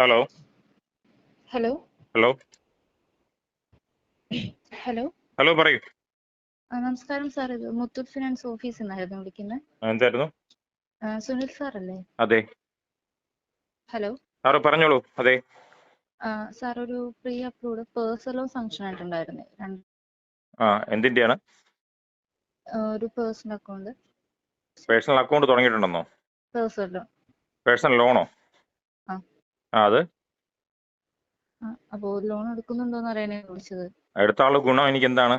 Hello. Hello. Hello. Hello. Hello പറയൂ. നമസ്കാരം sir. ഇത് മുത്തൂറ്റ് ഫിനാൻസ് ഓഫീസിൽ നിന്നായിരുന്നു വിളിക്കുന്നത്. എന്തായിരുന്നു? സുനിൽ സാർ അല്ലേ അതെ. ഹലോ. സാറ് പറഞ്ഞോളൂ. അതെ. സാർ ഒരു pre approved personal loan function ആയിട്ടുണ്ടായിരുന്നു. ആ എന്തിന്റെയാണ്? ഒരു പേഴ്സണൽ അക്കൗണ്ട്. പേഴ്സണൽ അക്കൗണ്ട് തുടങ്ങിയിട്ടുണ്ടെന്നോ? പേഴ്സണൽ പേഴ്സണൽ ലോണോ? അത്. അപ്പോൾ ലോൺ എടുക്കുന്നുണ്ടോന്ന് അറിയാനാണ് വിളിച്ചത്. അടുത്ത ആൾ ഗുണം എനിക്ക് എന്താണ്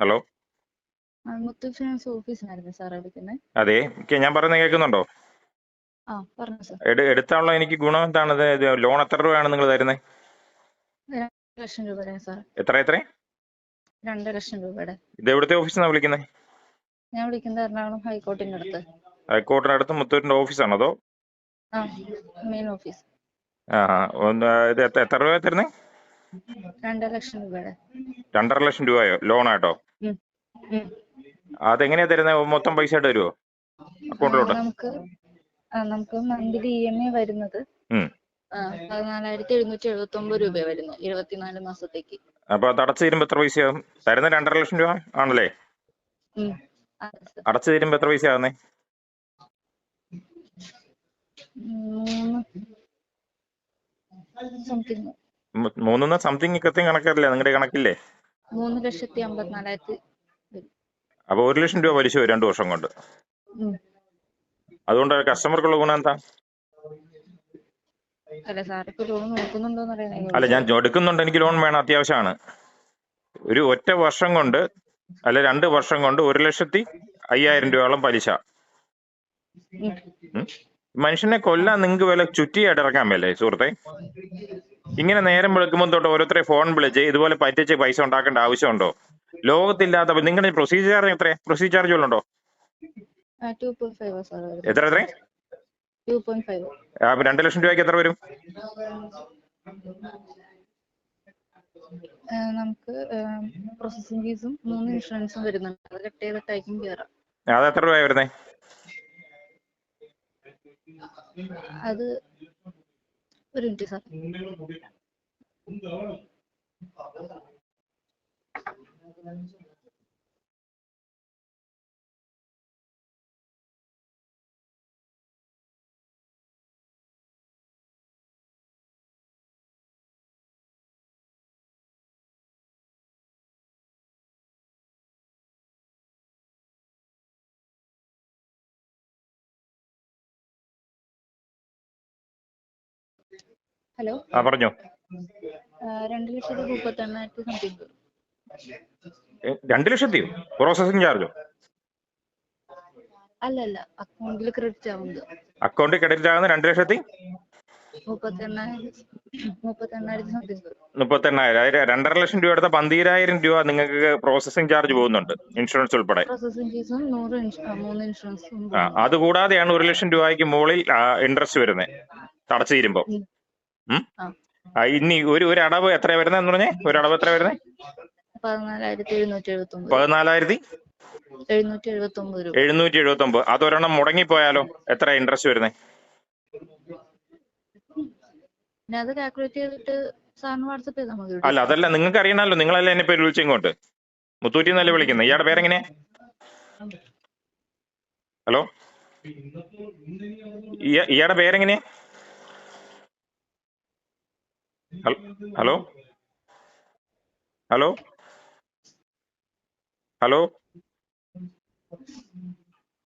ഹലോ മുത്തൂറ്റ് ഫിനാൻസ് ഓഫീസിനായിരുന്നു സാർ വിളിക്കുന്നത് അതെ ഞാൻ പറയുന്നത് കേൾക്കുന്നുണ്ടോ? ആ പറഞ്ഞു സാർ. എടുത്ത ആളോ എനിക്ക് ഗുണം എന്താണ്? ഇത് ലോൺ എത്ര രൂപയാണ് നിങ്ങൾ തരുന്നത് ലക്ഷം രൂപ സാർ. എത്ര എത്ര? രണ്ട് ലക്ഷം രൂപയുടെ. ഇത് എവിടുത്തെ ഓഫീസിൽ നിന്നാണ് വിളിക്കുന്നത് ഞാൻ വിളിക്കുന്നത് എറണാകുളം ഹൈക്കോർട്ടിന്റെ അടുത്ത്. ഹൈക്കോർട്ടിനടുത്ത് മുത്തൂരിന്റെ ഓഫീസാണ് അതോ? മെയിൻ ഓഫീസ് ആ ഇത് എത്ര രൂപ തരുന്നത് രണ്ടര ലക്ഷം രൂപയുടെ. രണ്ടര ലക്ഷം രൂപയോ? ലോണായിട്ടോ. അതെങ്ങനെയാ തരുന്നത് മൊത്തം പൈസ ആയിട്ട് തരുമോ അക്കൗണ്ടിലോട്ട് നമുക്ക് നമുക്ക് മന്ത്ലി ഇ എം ഐ വരുന്നത് പതിനാലായിരത്തി എഴുന്നൂറ്റി എഴുപത്തി ഒമ്പത് രൂപ വരുന്നു ഇരുപത്തിനാല് മാസത്തേക്ക്. അപ്പൊ അത് അടച്ചു തീരുമ്പോ എത്ര പൈസയാകും തരുന്ന രണ്ടര ലക്ഷം രൂപ ആണല്ലേ. അടച്ചു തീരുമ്പോ എത്ര പൈസ ആകുന്നേ മൂന്ന് സംതിങ് കണക്കല്ലേ നിങ്ങളുടെ കണക്കില്ലേ? മൂന്ന് ലക്ഷത്തി അമ്പത്തിനാലായിരത്തി അപ്പൊ ഒരു ലക്ഷം രൂപ പലിശ വരും രണ്ടു വർഷം കൊണ്ട്. അതുകൊണ്ട് കസ്റ്റമർക്കുള്ള ഗുണം എന്താ? അല്ല ഞാൻ എടുക്കുന്നുണ്ട്. എനിക്ക് ലോൺ വേണം അത്യാവശ്യമാണ്. ഒരു ഒറ്റ വർഷം കൊണ്ട് അല്ല രണ്ട് വർഷം കൊണ്ട് ഒരു ലക്ഷത്തി അയ്യായിരം രൂപയോളം പലിശ? മനുഷ്യനെ കൊല്ലാൻ നിങ്ങൾക്ക് വില ചുറ്റിയായിട്ട് ഇറക്കാൻ മേലേ സുഹൃത്തെ? ഇങ്ങനെ നേരം വിളിക്കുമ്പോൾ തൊട്ട് ഓരോരുത്തരെ ഫോൺ വിളിച്ച് ഇതുപോലെ പറ്റിച്ച് പൈസ ഉണ്ടാക്കേണ്ട ആവശ്യമുണ്ടോ? ലോകത്തില്ലാത്ത നിങ്ങളുടെ പ്രൊസീജിയർ ചാർജ് എത്ര? പ്രൊസീജിയർ ചാർജ് ഉണ്ടോ? എത്ര എത്ര? രണ്ട് ലക്ഷം രൂപയ്ക്ക് എത്ര വരും? നമുക്ക് പ്രോസസ്സിംഗ് ഫീസും മൂന്ന് ഇൻഷുറൻസും വരുന്നുണ്ട്. അത് കട്ട് ചെയ്തിട്ടായിരിക്കും കയറാം അത് എത്ര രൂപ വരുന്നേ? അത് ഒരു മിനിറ്റ് സാർ. ഹലോ. ആ പറഞ്ഞോ. രണ്ട് ലക്ഷത്തി മുപ്പത്തി എണ്ണായിരത്തി സംതിങ് രണ്ട് ലക്ഷത്തിയോ? പ്രോസസിംഗ് ചാർജോ അല്ല അല്ല അക്കൗണ്ടിൽ ക്രെഡിറ്റ് ആവുന്നത്. അക്കൗണ്ടിൽ ക്രെഡിറ്റ് ആകുന്ന രണ്ട് ലക്ഷത്തി? മുപ്പത്തെണ്ണായിരം രണ്ടര ലക്ഷം രൂപ എടുത്ത പന്തീരായിരം രൂപ നിങ്ങൾക്ക് പ്രോസസിംഗ് ചാർജ് പോകുന്നുണ്ട് ഇൻഷുറൻസ് ഉൾപ്പെടെ. അതുകൂടാതെയാണ് ഒരു ലക്ഷം രൂപയ്ക്ക് മുകളിൽ ഇൻട്രസ്റ്റ് വരുന്നത്. അടച്ചു തീരുമ്പോൾ. ആ, ഇനി ഒരു ഒരു അടവ് എത്ര വരുന്നതെന്ന് പറഞ്ഞേ? ഒരു അടവ് എത്ര വരുന്നേ? പതിനാലായിരത്തി എഴുന്നൂറ്റി എഴുപത്തി ഒമ്പത് അത് ഒരെണ്ണം മുടങ്ങി അതൊരെണ്ണം മുടങ്ങിപ്പോയാലോ? എത്ര ഇൻട്രസ്റ്റ് വരുന്നേ? പിന്നെ അത് കാൽക്കുലേറ്റ് ചെയ്തിട്ട് സാറിന് വാട്സപ്പ് ചെയ്താൽ മതി അല്ല അതല്ല നിങ്ങൾക്ക് അറിയണമല്ലോ നിങ്ങളല്ലേ എന്നെ പേര് വിളിച്ചു ഇങ്ങോട്ട്? മുത്തൂറ്റി എന്നല്ലേ വിളിക്കുന്നത് ഇയാളുടെ പേരെങ്ങനെ ഹലോ? ഇയ- ഇയാളുടെ പേരെങ്ങനെയാ? ഹൽ- ഹലോ ഹലോ ഹലോ